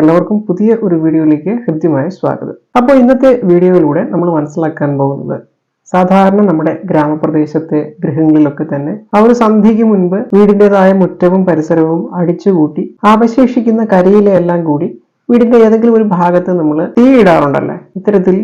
എല്ലാവർക്കും പുതിയ ഒരു വീഡിയോയിലേക്ക് ഹൃദ്യമായ സ്വാഗതം. അപ്പോൾ ഇന്നത്തെ വീഡിയോയിലൂടെ നമ്മൾ മനസ്സിലാക്കാൻ പോകുന്നത് സാധാരണ നമ്മുടെ ഗ്രാമപ്രദേശത്തെ ഗൃഹങ്ങളിലൊക്കെ തന്നെ ആ ഒരു സന്ധ്യയ്ക്ക് മുൻപ് വീടിന്റെതായ മുറ്റവും പരിസരവും അടിച്ചുകൂട്ടി അവശേഷിക്കുന്ന കരിയിലെല്ലാം കൂടി വീടിന്റെ ഏതെങ്കിലും ഒരു ഭാഗത്ത് നമ്മൾ തീയിടാറുണ്ടല്ലേ ഇത്തരത്തിൽ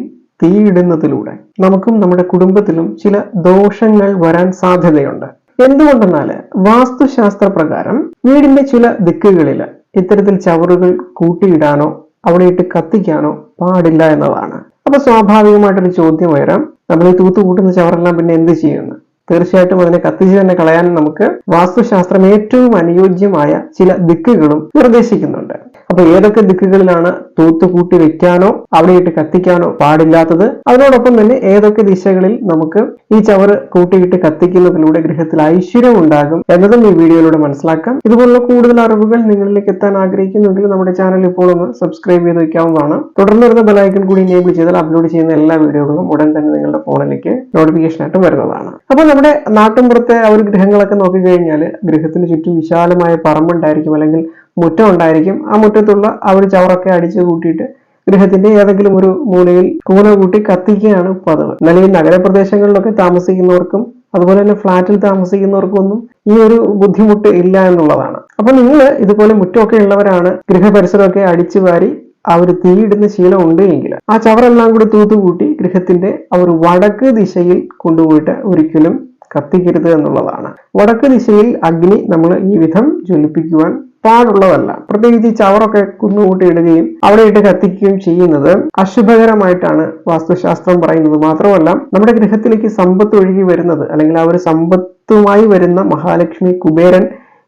തീയിടുന്നതിലൂടെ നമുക്കും നമ്മുടെ കുടുംബത്തിലും ചില ദോഷങ്ങൾ വരാൻ സാധ്യതയുണ്ട്. എന്തുകൊണ്ടെന്നാൽ വാസ്തുശാസ്ത്ര പ്രകാരം വീടിന്റെ ചില ദിക്കുകളിൽ ഇത്തരത്തിൽ ചവറുകൾ കൂട്ടിയിടാനോ അവിടെ ഇട്ട് കത്തിക്കാനോ പാടില്ല എന്നതാണ്. അപ്പൊ സ്വാഭാവികമായിട്ടൊരു ചോദ്യം വരാം നമ്മൾ ഈ തൂത്ത് കൂട്ടുന്ന ചവറെല്ലാം പിന്നെ എന്ത് ചെയ്യുന്നു? തീർച്ചയായിട്ടും അതിനെ കത്തിച്ച് തന്നെ കളയാൻ നമുക്ക് വാസ്തുശാസ്ത്രം ഏറ്റവും അനുയോജ്യമായ ചില ദിക്കുകളും നിർദ്ദേശിക്കുന്നുണ്ട്. അപ്പൊ ഏതൊക്കെ ദിക്കുകളിലാണ് തൂത്ത് കൂട്ടി വെക്കാനോ അവിടെയിട്ട് കത്തിക്കാനോ പാടില്ലാത്തത്? അതിനോടൊപ്പം തന്നെ ഏതൊക്കെ ദിശകളിൽ നമുക്ക് ഈ ചവറ് കൂട്ടിയിട്ട് കത്തിക്കുന്നതിലൂടെ ഗൃഹത്തിൽ ഐശ്വര്യം ഉണ്ടാകും എന്നതും ഈ വീഡിയോയിലൂടെ മനസ്സിലാക്കാം. ഇതുപോലുള്ള കൂടുതൽ അറിവുകൾ നിങ്ങളിലേക്ക് എത്താൻ ആഗ്രഹിക്കുന്നുണ്ടെങ്കിൽ നമ്മുടെ ചാനൽ ഇപ്പോൾ ഒന്ന് സബ്സ്ക്രൈബ് ചെയ്ത് വെക്കാവുന്നതാണ്. തുടർന്ന് വരുന്ന ബെലൈക്കൺ കൂടി എനേബിൾ ചെയ്താൽ അപ്ലോഡ് ചെയ്യുന്ന എല്ലാ വീഡിയോകളും ഉടൻ തന്നെ നിങ്ങളുടെ ഫോണിലേക്ക് നോട്ടിഫിക്കേഷൻ ആയിട്ട് വരുന്നതാണ്. അപ്പോൾ നമ്മുടെ നാട്ടിൻപുറത്തെ ആ ഒരു ഗൃഹങ്ങളൊക്കെ നോക്കിക്കഴിഞ്ഞാൽ ഗൃഹത്തിന് ചുറ്റും വിശാലമായ പറമ്പുണ്ടായിരിക്കും അല്ലെങ്കിൽ മുറ്റം ഉണ്ടായിരിക്കും. ആ മുറ്റത്തുള്ള ഒരു ചവറൊക്കെ അടിച്ചു കൂട്ടിയിട്ട് ഗൃഹത്തിന്റെ ഏതെങ്കിലും ഒരു മൂലയിൽ കൂന കൂട്ടി കത്തിക്കുകയാണ് പതിവ്. എന്നാൽ ഈ നഗരപ്രദേശങ്ങളിലൊക്കെ താമസിക്കുന്നവർക്കും അതുപോലെ തന്നെ ഫ്ലാറ്റിൽ താമസിക്കുന്നവർക്കും ഒന്നും ഈ ഒരു ബുദ്ധിമുട്ട് ഇല്ല എന്നുള്ളതാണ്. അപ്പൊ നിങ്ങൾ ഇതുപോലെ മുറ്റമൊക്കെ ഉള്ളവരാണ് ഗൃഹപരിസരമൊക്കെ അടിച്ചു വാരി ഒരു തീയിടുന്ന ശീലം ഉണ്ട് എങ്കിൽ ആ ചവറെല്ലാം കൂടി തൂത്തുകൂട്ടി ഗൃഹത്തിന്റെ അവർ വടക്ക് ദിശയിൽ കൊണ്ടുപോയിട്ട് ഒരിക്കലും കത്തിക്കരുത് എന്നുള്ളതാണ്. വടക്ക് ദിശയിൽ അഗ്നി നമ്മൾ ഈ വിധം ജ്വലിപ്പിക്കുവാൻ പാടുള്ളതല്ല. പ്രത്യേകിച്ച് ചവറൊക്കെ കുന്നുകൂട്ടി ഇടുകയും അവിടെ ഇട്ട് കത്തിക്കുകയും ചെയ്യുന്നത് അശുഭകരമായിട്ടാണ് വാസ്തുശാസ്ത്രം പറയുന്നത്. മാത്രമല്ല നമ്മുടെ ഗൃഹത്തിലേക്ക് സമ്പത്ത് ഒഴുകി വരുന്നത് അല്ലെങ്കിൽ ആ ഒരു സമ്പത്തുമായി വരുന്ന മഹാലക്ഷ്മി കുബേരൻ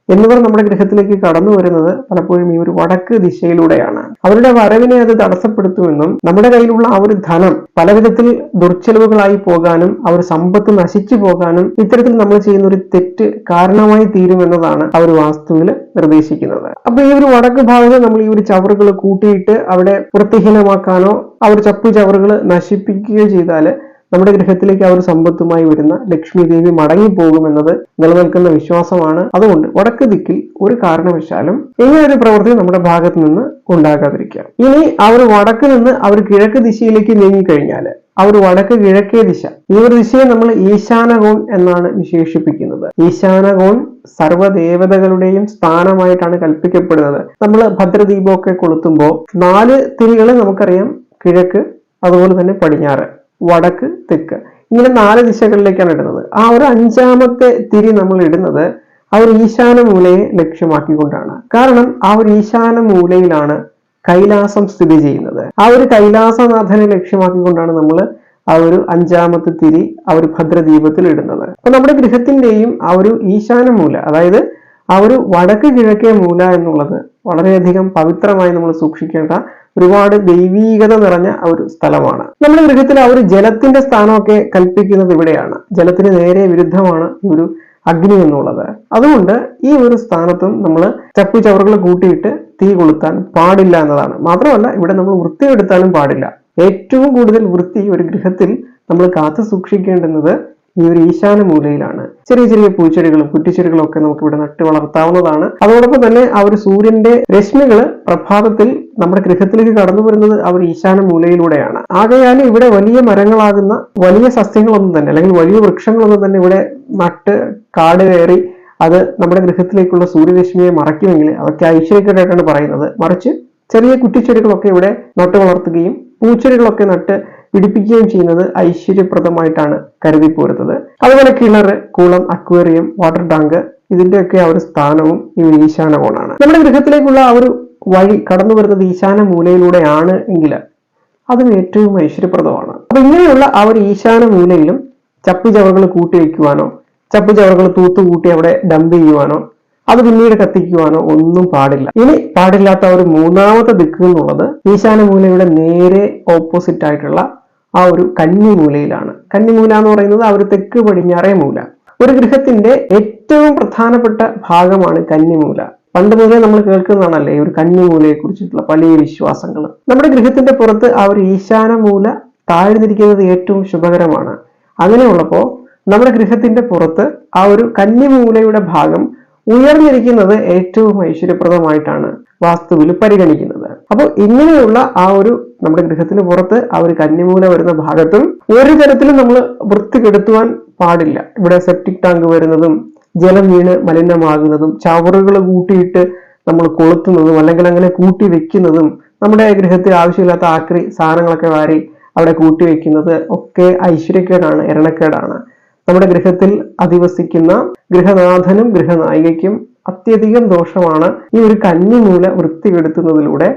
എന്നിവർ നമ്മുടെ ഗ്രഹത്തിലേക്ക് കടന്നു വരുന്നത് പലപ്പോഴും ഈ ഒരു വടക്ക് ദിശയിലൂടെയാണ്. അവരുടെ വരവിനെ അത് തടസ്സപ്പെടുത്തുമെന്നും നമ്മുടെ കയ്യിലുള്ള ആ ഒരു ധനം പലവിധത്തിൽ ദുർച്ചെലവുകളായി പോകാനും ഒരു സമ്പത്ത് നശിച്ചു പോകാനും ഇത്തരത്തിൽ നമ്മൾ ചെയ്യുന്ന ഒരു തെറ്റ് കാരണമായി തീരുമെന്നതാണ് ആ ഒരു വാസ്തുവിൽ നിർദ്ദേശിക്കുന്നത്. അപ്പൊ ഈ ഒരു വടക്ക് ഭാഗത്ത് നമ്മൾ ഈ ഒരു ചവറുകൾ കൂട്ടിയിട്ട് അവിടെ വൃത്തിഹീനമാക്കാനോ ഒരു ചപ്പു ചവറുകൾ നശിപ്പിക്കുകയോ ചെയ്താൽ നമ്മുടെ ഗൃഹത്തിലേക്ക് ആ ഒരു സമ്പത്തുമായി വരുന്ന ലക്ഷ്മി ദേവി മടങ്ങിപ്പോകുമെന്നത് നിലനിൽക്കുന്ന വിശ്വാസമാണ്. അതുകൊണ്ട് വടക്ക് ദിക്കിൽ ഒരു കാരണവശാലും ഇങ്ങനെ ഒരു പ്രവൃത്തി നമ്മുടെ ഭാഗത്ത് നിന്ന് ഉണ്ടാകാതിരിക്കുക ഇനി അവർ വടക്ക് നിന്ന് അവർ കിഴക്ക് ദിശയിലേക്ക് നീങ്ങിക്കഴിഞ്ഞാൽ കഴിഞ്ഞാൽ ഒരു വടക്ക് കിഴക്കേ ദിശ ഈ ഒരു ദിശയെ നമ്മൾ ഈശാനകോൺ എന്നാണ് വിശേഷിപ്പിക്കുന്നത്. ഈശാനകോൺ സർവദേവതകളുടെയും സ്ഥാനമായിട്ടാണ് കൽപ്പിക്കപ്പെടുന്നത്. നമ്മൾ ഭദ്രദീപമൊക്കെ കൊളുത്തുമ്പോൾ നാല് തിരികൾ നമുക്കറിയാം കിഴക്ക് അതുപോലെ തന്നെ പടിഞ്ഞാറ്. വടക്ക് തെക്ക്. ഇങ്ങനെ നാല് ദിശകളിലേക്കാണ് ഇടുന്നത്. ആ ഒരു അഞ്ചാമത്തെ തിരി നമ്മൾ ഇടുന്നത് ആ ഒരു ഈശാന മൂലയെ ലക്ഷ്യമാക്കിക്കൊണ്ടാണ്. കാരണം ആ ഒരു ഈശാന മൂലയിലാണ് കൈലാസം സ്ഥിതി ചെയ്യുന്നത്. ആ ഒരു കൈലാസനാഥനെ ലക്ഷ്യമാക്കിക്കൊണ്ടാണ് നമ്മൾ ആ ഒരു അഞ്ചാമത്തെ തിരി ആ ഒരു ഭദ്രദീപത്തിൽ ഇടുന്നത്. അപ്പൊ നമ്മുടെ ഗൃഹത്തിന്റെയും ആ ഒരു ഈശാന മൂല അതായത് ആ ഒരു വടക്ക് കിഴക്കേ മൂല എന്നുള്ളത് വളരെയധികം പവിത്രമായി നമ്മൾ സൂക്ഷിക്കേണ്ട ഒരുപാട് ദൈവീകത നിറഞ്ഞ ഒരു സ്ഥലമാണ്. നമ്മുടെ ഗൃഹത്തിൽ ആ ഒരു ജലത്തിന്റെ സ്ഥാനമൊക്കെ കൽപ്പിക്കുന്നത് ഇവിടെയാണ്. ജലത്തിന് നേരെ വിരുദ്ധമാണ് ഈ ഒരു അഗ്നി എന്നുള്ളത്. അതുകൊണ്ട് ഈ ഒരു സ്ഥാനത്തും നമ്മൾ ചപ്പു ചവറുകൾ കൂട്ടിയിട്ട് തീ കൊളുത്താൻ പാടില്ല എന്നതാണ്. മാത്രമല്ല ഇവിടെ നമ്മൾ വൃത്തിയെടുത്താലും പാടില്ല. ഏറ്റവും കൂടുതൽ വൃത്തി ഒരു ഗൃഹത്തിൽ നമ്മൾ കാത്തു സൂക്ഷിക്കേണ്ടുന്നത് ഈ ഒരു ഈശാന മൂലയിലാണ്. ചെറിയ ചെറിയ പൂച്ചെടികളും കുറ്റിച്ചെടികളും ഒക്കെ നമുക്ക് ഇവിടെ നട്ട് വളർത്താവുന്നതാണ്. അതോടൊപ്പം തന്നെ ആ ഒരു സൂര്യന്റെ രശ്മികൾ പ്രഭാതത്തിൽ നമ്മുടെ ഗൃഹത്തിലേക്ക് കടന്നു വരുന്നത് ആ ഒരു ഈശാന മൂലയിലൂടെയാണ്. ആകയാൽ ഇവിടെ വലിയ മരങ്ങളാകുന്ന വലിയ സസ്യങ്ങളൊന്നും തന്നെ അല്ലെങ്കിൽ വലിയ വൃക്ഷങ്ങളൊന്നും തന്നെ ഇവിടെ നട്ട് കാട് കയറി അത് നമ്മുടെ ഗൃഹത്തിലേക്കുള്ള സൂര്യരശ്മിയെ മറയ്ക്കുമെങ്കിൽ അതൊക്കെ ഐശ്വര്യക്കേടായിട്ടാണ് പറയുന്നത്. മറിച്ച് ചെറിയ കുറ്റിച്ചെടികളൊക്കെ ഇവിടെ നട്ടു വളർത്തുകയും പൂച്ചെടികളൊക്കെ നട്ട് പിടിപ്പിക്കുകയും ചെയ്യുന്നത് ഐശ്വര്യപ്രദമായിട്ടാണ് കരുതി പോരുന്നത് അതുപോലെ കിണർ കുളം അക്വേറിയം വാട്ടർ ടാങ്ക് ഇതിന്റെയൊക്കെ ആ ഒരു സ്ഥാനവും ഈ ഒരു ഈശാന കോണാണ് നമ്മുടെ ഗൃഹത്തിലേക്കുള്ള ആ ഒരു വഴി കടന്നു വരുന്നത് ഈശാന മൂലയിലൂടെയാണ് എങ്കിൽ അതും ഏറ്റവും ഐശ്വര്യപ്രദമാണ്. അപ്പൊ ഇങ്ങനെയുള്ള ആ ഒരു ഈശാന മൂലയിലും ചപ്പു ചവറുകൾ കൂട്ടി വയ്ക്കുവാനോ ചപ്പു ചവറുകൾ തൂത്തുകൂട്ടി അവിടെ ഡംപ് ചെയ്യുവാനോ അത് പിന്നീട് കത്തിക്കുവാനോ ഒന്നും പാടില്ല. ഇനി പാടില്ലാത്ത ഒരു മൂന്നാമത്തെ ദിക്ക് എന്നുള്ളത് ഈശാനമൂലയുടെ നേരെ ഓപ്പോസിറ്റ് ആയിട്ടുള്ള ആ ഒരു കന്നിമൂലയിലാണ്. കന്നിമൂല എന്ന് പറയുന്നത് ആ ഒരു തെക്ക് പടിഞ്ഞാറേ മൂല. ഒരു ഗൃഹത്തിന്റെ ഏറ്റവും പ്രധാനപ്പെട്ട ഭാഗമാണ് കന്നിമൂല. പണ്ട് മുതലേ നമ്മൾ കേൾക്കുന്നതാണല്ലേ ഈ ഒരു കന്നിമൂലയെ കുറിച്ചിട്ടുള്ള പല വിശ്വാസങ്ങൾ. നമ്മുടെ ഗൃഹത്തിന്റെ പുറത്ത് ആ ഒരു ഈശാന മൂല താഴ്ന്നിരിക്കുന്നത് ഏറ്റവും ശുഭകരമാണ്. അങ്ങനെയുള്ളപ്പോൾ നമ്മുടെ ഗൃഹത്തിന്റെ പുറത്ത് ആ ഒരു കന്നിമൂലയുടെ ഭാഗം ഉയർന്നിരിക്കുന്നത് ഏറ്റവും ഐശ്വര്യപ്രദമായിട്ടാണ് വാസ്തുവിൽ പരിഗണിക്കുന്നത്. അപ്പോൾ ഇങ്ങനെയുള്ള ആ ഒരു നമ്മുടെ ഗൃഹത്തിന് പുറത്ത് ആ ഒരു കന്നിമൂല വരുന്ന ഭാഗത്തും ഒരു തരത്തിലും നമ്മൾ വൃത്തി കെടുത്തുവാൻ പാടില്ല. ഇവിടെ സെപ്റ്റിക് ടാങ്ക് വരുന്നതും ജലം വീണ് മലിനമാകുന്നതും ചവറുകൾ കൂട്ടിയിട്ട് നമ്മൾ കൊളുത്തുന്നതും അല്ലെങ്കിൽ അങ്ങനെ കൂട്ടി വെക്കുന്നതും നമ്മുടെ ഗൃഹത്തിൽ ആവശ്യമില്ലാത്ത ആക്രി സാധനങ്ങളൊക്കെ വാരി അവിടെ കൂട്ടി വെക്കുന്നത് ഒക്കെ ഐശ്വര്യക്കേടാണ് എരണക്കേടാണ്. നമ്മുടെ ഗൃഹത്തിൽ അധിവസിക്കുന്ന ഗൃഹനാഥനും ഗൃഹനായികയ്ക്കും അത്യധികം ദോഷമാണ് ഈ ഒരു കന്നിമൂല വൃത്തികെടുത്തുന്നതിലൂടെ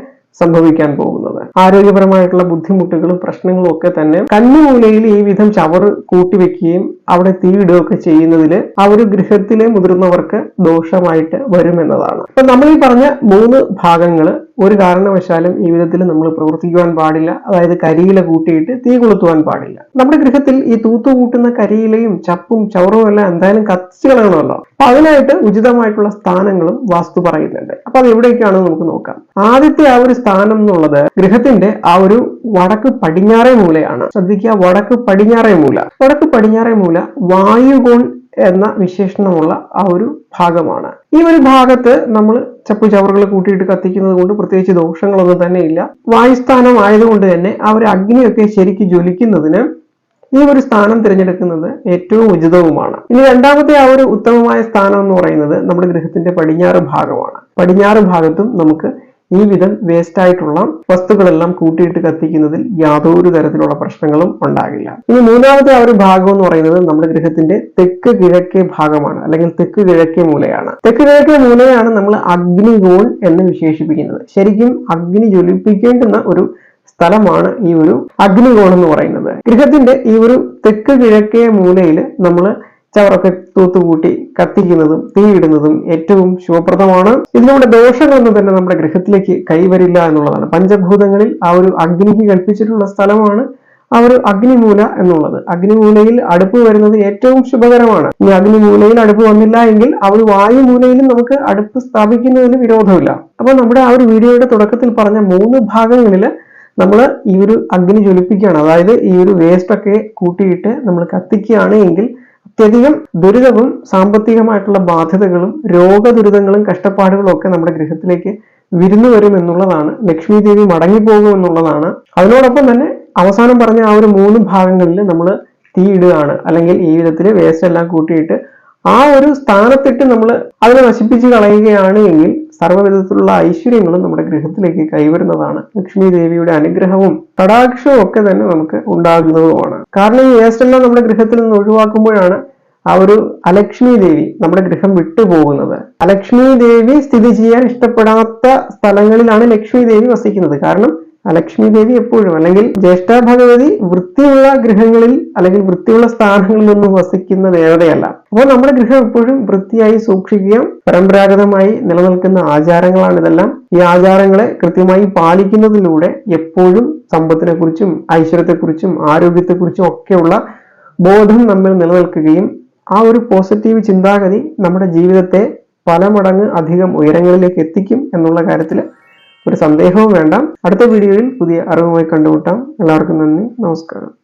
സംഭവിക്കാൻ പോകുന്നത്. ആരോഗ്യപരമായിട്ടുള്ള ബുദ്ധിമുട്ടുകളും പ്രശ്നങ്ങളും ഒക്കെ തന്നെ കന്നുമൂലയിൽ ഈ വിധം ചവറ് കൂട്ടിവെക്കുകയും അവിടെ തീയിടുകയൊക്കെ ചെയ്യുന്നതിൽ ആ ഒരു ഗൃഹത്തിലെ മുതിർന്നവർക്ക് ദോഷമായിട്ട് വരുമെന്നതാണ്. അപ്പൊ നമ്മൾ ഈ പറഞ്ഞ മൂന്ന് ഭാഗങ്ങൾ ഒരു കാരണവശാലും ഈ വിധത്തിൽ നമ്മൾ പ്രവർത്തിക്കുവാൻ പാടില്ല. അതായത് കരിയില കൂട്ടിയിട്ട് തീ കൊളുത്തുവാൻ പാടില്ല. നമ്മുടെ ഗൃഹത്തിൽ ഈ തൂത്തു കൂട്ടുന്ന കരിയിലയും ചപ്പും ചവറും എല്ലാം എന്തായാലും കത്തിച്ചു കളയണമല്ലോ. അപ്പൊ അതിനായിട്ട് ഉചിതമായിട്ടുള്ള സ്ഥാനങ്ങളും വാസ്തു പറയുന്നുണ്ട്. അപ്പൊ അത് എവിടേക്കാണ് നമുക്ക് നോക്കാം. ആദ്യത്തെ ആ ഒരു സ്ഥാനം എന്നുള്ളത് ഗൃഹത്തിന്റെ ആ ഒരു വടക്ക് പടിഞ്ഞാറേ മൂലയാണ്. ശ്രദ്ധിക്കുക വടക്ക് പടിഞ്ഞാറേ മൂല. വടക്ക് പടിഞ്ഞാറേ മൂല വായുകോൺ എന്ന വിശേഷണമുള്ള ആ ഒരു ഭാഗമാണ്. ഈ ഒരു ഭാഗത്ത് നമ്മൾ ചപ്പു ചവറുകൾ കൂട്ടിയിട്ട് കത്തിക്കുന്നത് കൊണ്ട് പ്രത്യേകിച്ച് ദോഷങ്ങളൊന്നും തന്നെ ഇല്ല. വായുസ്ഥാനം ആയതുകൊണ്ട് തന്നെ ആ ഒരു അഗ്നിയൊക്കെ ശരിക്ക് ജ്വലിക്കുന്നതിന് ഈ ഒരു സ്ഥാനം തിരഞ്ഞെടുക്കുന്നത് ഏറ്റവും ഉചിതവുമാണ്. ഇനി രണ്ടാമത്തെ ആ ഒരു ഉത്തമമായ സ്ഥാനം എന്ന് പറയുന്നത് നമ്മുടെ ഗൃഹത്തിന്റെ പടിഞ്ഞാറ് ഭാഗമാണ്. പടിഞ്ഞാറ് ഭാഗത്തും നമുക്ക് ഈ വിധം വേസ്റ്റ് ആയിട്ടുള്ള വസ്തുക്കളെല്ലാം കൂട്ടിയിട്ട് കത്തിക്കുന്നതിൽ യാതൊരു തരത്തിലുള്ള പ്രശ്നങ്ങളും ഉണ്ടാകില്ല. ഇനി മൂന്നാമത്തെ ആ ഒരു ഭാഗം എന്ന് പറയുന്നത് നമ്മുടെ ഗൃഹത്തിന്റെ തെക്ക് കിഴക്കേ ഭാഗമാണ് അല്ലെങ്കിൽ തെക്ക് കിഴക്കേ മൂലയാണ്. തെക്ക് കിഴക്കേ മൂലയാണ് നമ്മൾ അഗ്നികോൺ എന്ന് വിശേഷിപ്പിക്കുന്നത്. ശരിക്കും അഗ്നി ജ്വലിപ്പിക്കേണ്ടുന്ന ഒരു സ്ഥലമാണ് ഈ ഒരു അഗ്നികോൺ എന്ന് പറയുന്നത്. ഗൃഹത്തിന്റെ ഈ ഒരു തെക്ക് കിഴക്കേ മൂലയിൽ നമ്മൾ ചവറൊക്കെ തൂത്തുകൂട്ടി കത്തിക്കുന്നതും തീയിടുന്നതും ഏറ്റവും ശുഭപ്രദമാണ്. ഇതിലൂടെ ദോഷങ്ങളൊന്നും തന്നെ നമ്മുടെ ഗൃഹത്തിലേക്ക് കൈവരില്ല എന്നുള്ളതാണ്. പഞ്ചഭൂതങ്ങളിൽ ആ ഒരു അഗ്നിക്ക് കൽപ്പിച്ചിട്ടുള്ള സ്ഥലമാണ് ആ ഒരു അഗ്നിമൂല എന്നുള്ളത്. അഗ്നിമൂലയിൽ അടുപ്പ് വരുന്നത് ഏറ്റവും ശുഭകരമാണ്. ഈ അഗ്നിമൂലയിൽ അടുപ്പ് വന്നില്ല എങ്കിൽ ആ ഒരു വായുമൂലയിലും നമുക്ക് അടുപ്പ് സ്ഥാപിക്കുന്നതിന് വിരോധമില്ല. അപ്പൊ നമ്മുടെ ആ ഒരു വീഡിയോയുടെ തുടക്കത്തിൽ പറഞ്ഞ മൂന്ന് ഭാഗങ്ങളിൽ നമ്മൾ ഈ ഒരു അഗ്നി ജ്വലിപ്പിക്കുകയാണ്. അതായത് ഈ ഒരു വേസ്റ്റ് ഒക്കെ കൂട്ടിയിട്ട് നമ്മൾ കത്തിക്കുകയാണ് എങ്കിൽ അത്യധികം ദുരിതവും സാമ്പത്തികമായിട്ടുള്ള ബാധ്യതകളും രോഗദുരിതങ്ങളും കഷ്ടപ്പാടുകളും ഒക്കെ നമ്മുടെ ഗൃഹത്തിലേക്ക് വിരുന്നു വരും എന്നുള്ളതാണ്. ലക്ഷ്മി ദേവി മടങ്ങിപ്പോകും എന്നുള്ളതാണ്. അതിനോടൊപ്പം തന്നെ അവസാനം പറഞ്ഞ ആ ഒരു മൂന്ന് ഭാഗങ്ങളിൽ നമ്മൾ തീയിടുകയാണ് അല്ലെങ്കിൽ ഈ വിധത്തിൽ വേസ്റ്റ് എല്ലാം കൂട്ടിയിട്ട് ആ ഒരു സ്ഥാനത്തിട്ട് നമ്മൾ അതിനെ നശിപ്പിച്ച് കളയുകയാണ് എങ്കിൽ സർവവിധത്തിലുള്ള ഐശ്വര്യങ്ങളും നമ്മുടെ ഗൃഹത്തിലേക്ക് കൈവരുന്നതാണ്. ലക്ഷ്മി ദേവിയുടെ അനുഗ്രഹവും കടാക്ഷവും ഒക്കെ തന്നെ നമുക്ക് ഉണ്ടാകുന്നതുമാണ്. കാരണം ഈ വേസ്റ്റ് എല്ലാം നമ്മുടെ ഗൃഹത്തിൽ നിന്ന് ഒഴിവാക്കുമ്പോഴാണ് ആ ഒരു അലക്ഷ്മി ദേവി നമ്മുടെ ഗൃഹം വിട്ടുപോകുന്നത്. അലക്ഷ്മി ദേവി സ്ഥിതി ചെയ്യാൻ ഇഷ്ടപ്പെടാത്ത സ്ഥലങ്ങളിലാണ് ലക്ഷ്മി ദേവി വസിക്കുന്നത്. കാരണം ലക്ഷ്മി ദേവി എപ്പോഴും അല്ലെങ്കിൽ ജ്യേഷ്ഠ ഭഗവതി വൃത്തിയുള്ള ഗൃഹങ്ങളിൽ അല്ലെങ്കിൽ വൃത്തിയുള്ള സ്ഥാനങ്ങളിൽ നിന്നും വസിക്കുന്ന ദേവതയല്ല. അപ്പോൾ നമ്മുടെ ഗൃഹം എപ്പോഴും വൃത്തിയായി സൂക്ഷിക്കുക പരമ്പരാഗതമായി നിലനിൽക്കുന്ന ആചാരങ്ങളാണ് ഇതെല്ലാം. ഈ ആചാരങ്ങളെ കൃത്യമായി പാലിക്കുന്നതിലൂടെ എപ്പോഴും സമ്പത്തിനെ കുറിച്ചും ഐശ്വര്യത്തെക്കുറിച്ചും ആരോഗ്യത്തെക്കുറിച്ചും ഒക്കെയുള്ള ബോധം നമ്മൾ നിലനിൽക്കുകയും ആ ഒരു പോസിറ്റീവ് ചിന്താഗതി നമ്മുടെ ജീവിതത്തെ പല മടങ്ങ് അധികം ഉയരങ്ങളിലേക്ക് എത്തിക്കും എന്നുള്ള കാര്യത്തിൽ ഒരു സന്ദേഹവും വേണ്ട. അടുത്ത വീഡിയോയിൽ പുതിയ അറിവുമായി കണ്ടുമുട്ടാം. എല്ലാവർക്കും നന്ദി. നമസ്കാരം.